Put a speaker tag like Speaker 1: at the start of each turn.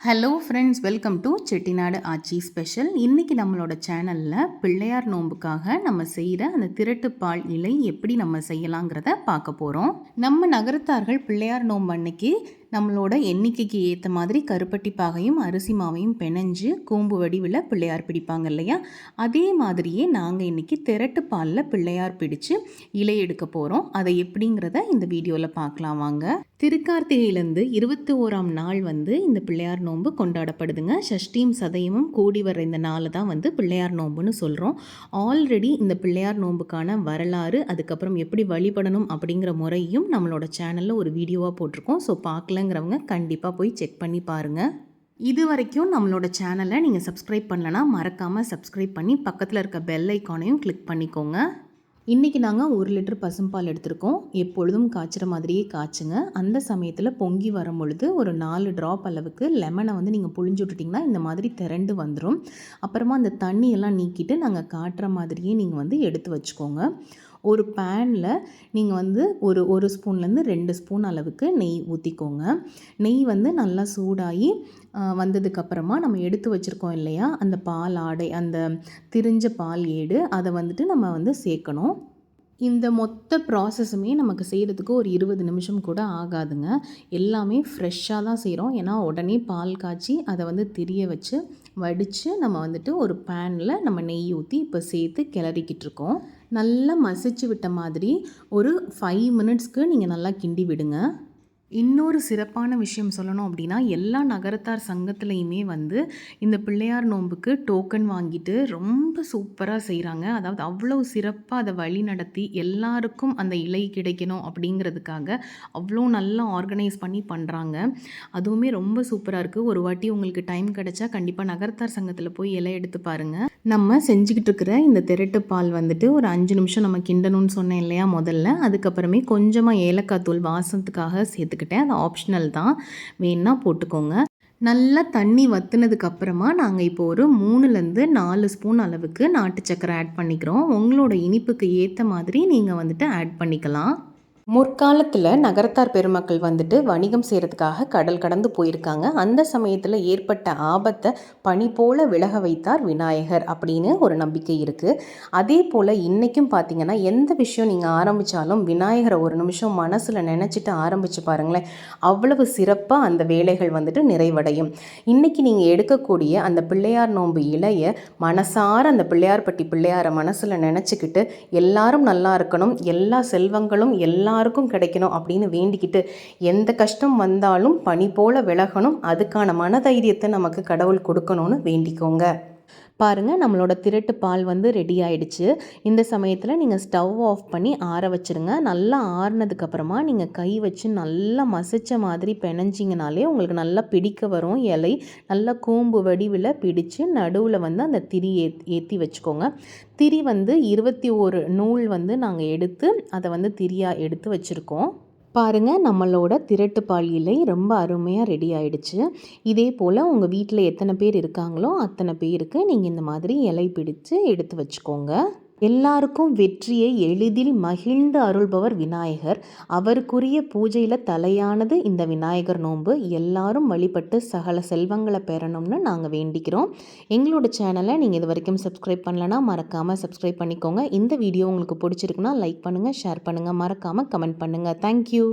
Speaker 1: Hello friends welcome to Chettinad Aachi special இன்றைக்கி நம்மளோட சேனலில் பிள்ளையார் நோன்புக்காக நம்ம செய்கிற அந்த திரட்டுப்பால் இலை எப்படி நம்ம செய்யலாங்கிறத பார்க்க போகிறோம் நம்ம நகரத்தார்கள் பிள்ளையார் நோன்பு அன்னைக்கு நம்மளோட எண்ணிக்கைக்கு ஏற்ற மாதிரி கருப்பட்டி பாகையும் அரிசி மாவையும் பெனஞ்சு கூம்பு வடிவில் பிள்ளையார் பிடிப்பாங்க இல்லையா? அதே மாதிரியே நாங்கள் இன்றைக்கி திரட்டு பாலில் பிள்ளையார் பிடிச்சு இலை எடுக்க போகிறோம் அதை எப்படிங்கிறத இந்த வீடியோவில் பார்க்கலாம் வாங்க. திருக்கார்த்திகையிலேருந்து இருபத்தி ஓராம் நாள் வந்து இந்த பிள்ளையார் நோன்பு கொண்டாடப்படுதுங்க. சஷ்டியும் சதயமும் கூடி வர இந்த நாளை தான் வந்து பிள்ளையார் நோன்புன்னு சொல்கிறோம் ஆல்ரெடி இந்த பிள்ளையார் நோன்புக்கான வரலாறு அதுக்கப்புறம் எப்படி வழிபடணும் அப்படிங்கிற முறையும் நம்மளோட சேனலில் ஒரு வீடியோவாக போட்டிருக்கோம். ஸோ பார்க்கல இல்லைங்கிறவங்க கண்டிப்பாக போய் செக் பண்ணி பாருங்கள் இது வரைக்கும் நம்மளோட சேனலை நீங்கள் சப்ஸ்கிரைப் பண்ணலன்னா மறக்காமல் சப்ஸ்கிரைப் பண்ணி பக்கத்தில் இருக்க பெல் ஐக்கானையும் கிளிக் பண்ணிக்கோங்க. இன்றைக்கி நாங்கள் ஒரு லிட்டர் பசும்பால் எடுத்திருக்கோம். எப்பொழுதும் காய்ச்சுற மாதிரியே காய்ச்சுங்க. அந்த சமயத்தில் பொங்கி வரும் பொழுது ஒரு நாலு ட்ராப் அளவுக்கு லெமனை வந்து நீங்கள் புழிஞ்சு விட்டுட்டிங்கன்னா இந்த மாதிரி திரண்டு வந்துடும் அப்புறமா அந்த தண்ணியெல்லாம் நீக்கிட்டு நாங்கள் காட்டுற மாதிரியே நீங்கள் வந்து எடுத்து வச்சுக்கோங்க. ஒரு பேனில் நீங்கள் வந்து ஒரு ஒரு ஸ்பூன்லேருந்து ரெண்டு ஸ்பூன் அளவுக்கு நெய் ஊற்றிக்கோங்க நெய் வந்து நல்லா சூடாகி வந்ததுக்கப்புறமா நம்ம எடுத்து வச்சுருக்கோம் இல்லையா? அந்த பால் ஆடை அந்த திரிஞ்ச பால் ஏடு அதை வந்துட்டு நம்ம வந்து சேர்க்கணும். இந்த மொத்த ப்ராசஸுமே நமக்கு செய்கிறதுக்கு ஒரு இருபது நிமிஷம் கூட ஆகாதுங்க. எல்லாமே ஃப்ரெஷ்ஷாக தான் செய்கிறோம் ஏன்னா உடனே பால் காய்ச்சி அதை வந்து திரிய வச்சு வடித்து நம்ம வந்துட்டு ஒரு பேனில் நம்ம நெய் ஊற்றி இப்போ சேர்த்து கிளறிக்கிட்டு இருக்கோம். நல்லா மசிச்சு விட்ட மாதிரி ஒரு ஃபைவ் மினிட்ஸ்க்கு நீங்கள் நல்லா கிண்டி விடுங்க. இன்னொரு சிறப்பான விஷயம் சொல்லணும் அப்படின்னா எல்லா நகரத்தார் சங்கத்துலேயுமே வந்து இந்த பிள்ளையார் நோன்புக்கு டோக்கன் வாங்கிட்டு ரொம்ப சூப்பராக செய்கிறாங்க அதாவது அவ்வளோ சிறப்பாக அதை வழி நடத்தி எல்லாருக்கும் அந்த இலை கிடைக்கணும் அப்படிங்கிறதுக்காக அவ்வளோ நல்லா ஆர்கனைஸ் பண்ணி பண்ணுறாங்க அதுவுமே ரொம்ப சூப்பராக இருக்குது ஒரு வாட்டி உங்களுக்கு டைம் கிடச்சா கண்டிப்பாக நகரத்தார் சங்கத்தில் போய் இலை எடுத்து பாருங்கள் நம்ம செஞ்சுக்கிட்டு இருக்கிற இந்த திரட்டு பால் வந்துட்டு ஒரு அஞ்சு நிமிஷம் நம்ம கிண்டணும்னு சொன்னேன் இல்லையா முதல்ல. அதுக்கப்புறமே கொஞ்சமாக ஏலக்காய் தூள் வாசத்துக்காக சேர்த்துக்கிட்டேன். அது ஆப்ஷனல் தான். வேணா போட்டுக்கோங்க. நல்லா தண்ணி வத்துனதுக்கு அப்புறமா நாங்கள் இப்போ ஒரு மூணுலேருந்து நாலு ஸ்பூன் அளவுக்கு நாட்டு சக்கரை ஆட் பண்ணிக்கிறோம். உங்களோட இனிப்புக்கு ஏற்ற மாதிரி நீங்கள் வந்துட்டு ஆட் பண்ணிக்கலாம். முற்காலத்தில் நகரத்தார் பெருமக்கள் வந்துட்டு வணிகம் செய்கிறதுக்காக கடல் கடந்து போயிருக்காங்க. அந்த சமயத்தில் ஏற்பட்ட ஆபத்தை பனி போல விலக வைத்தார் விநாயகர் அப்படின்னு ஒரு நம்பிக்கை இருக்குது அதே போல் இன்றைக்கும் பார்த்தீங்கன்னா எந்த விஷயம் நீங்கள் ஆரம்பித்தாலும் விநாயகரை ஒரு நிமிஷம் மனசில் நினச்சிட்டு ஆரம்பித்து பாருங்களேன். அவ்வளவு சிறப்பாக அந்த வேலைகள் வந்துட்டு நிறைவடையும். இன்றைக்கி நீங்கள் எடுக்கக்கூடிய அந்த பிள்ளையார் நோன்பு இலைய மனசார அந்த பிள்ளையார்பட்டி பிள்ளையாரை மனசில் நினச்சிக்கிட்டு எல்லாரும் நல்லா இருக்கணும் எல்லா செல்வங்களும் எல்லா எல்லாருக்கும் கிடைக்கணும் அப்படின்னு வேண்டிக்கிட்டு எந்த கஷ்டம் வந்தாலும் பனி போல விலகணும். அதுக்கான மனதைரியத்தை நமக்கு கடவுள் கொடுக்கணும்னு வேண்டிக்கோங்க. பாருங்கள் நம்மளோட திரட்டு பால் வந்து ரெடி ஆயிடுச்சு. இந்த சமயத்தில் நீங்கள் ஸ்டவ் ஆஃப் பண்ணி ஆற வச்சுருங்க. நல்லா ஆறினதுக்கப்புறமா நீங்கள் கை வச்சு நல்லா மசிச்ச மாதிரி பெனஞ்சிங்கனாலே உங்களுக்கு நல்லா பிடிக்க வரும். இலை நல்லா கூம்பு வடிவில் பிடிச்சு நடுவில் வந்து அந்த திரி ஏ ஏற்றி வச்சுக்கோங்க. திரி வந்து இருபத்தி ஒரு நூல் வந்து நாங்கள் எடுத்து அதை வந்து திரியாக எடுத்து வச்சுருக்கோம். பாருங்கள் நம்மளோட திரட்டு பால் இலை ரொம்ப அருமையாக ரெடி ஆயிடுச்சு. இதே போல் உங்கள் வீட்டில் எத்தனை பேர் இருக்காங்களோ அத்தனை பேருக்கு நீங்கள் இந்த மாதிரி இலை பிடித்து எடுத்து வச்சுக்கோங்க. எல்லாருக்கும் வெற்றியை எளிதில் மகிழ்ந்து அருள்பவர் விநாயகர். அவருக்குரிய பூஜையில் தலையானது இந்த விநாயகர் நோன்பு. எல்லாரும் வழிபட்டு சகல செல்வங்களை பெறணும்னு நாங்கள் வேண்டிக்கிறோம். எங்களோட சேனலை நீங்கள் இது வரைக்கும் சப்ஸ்கிரைப் பண்ணலன்னா மறக்காமல் சப்ஸ்கிரைப் பண்ணிக்கோங்க. இந்த வீடியோ உங்களுக்கு பிடிச்சிருக்குன்னா லைக் பண்ணுங்கள் ஷேர் பண்ணுங்கள் மறக்காமல் கமெண்ட் பண்ணுங்கள் தேங்க்யூ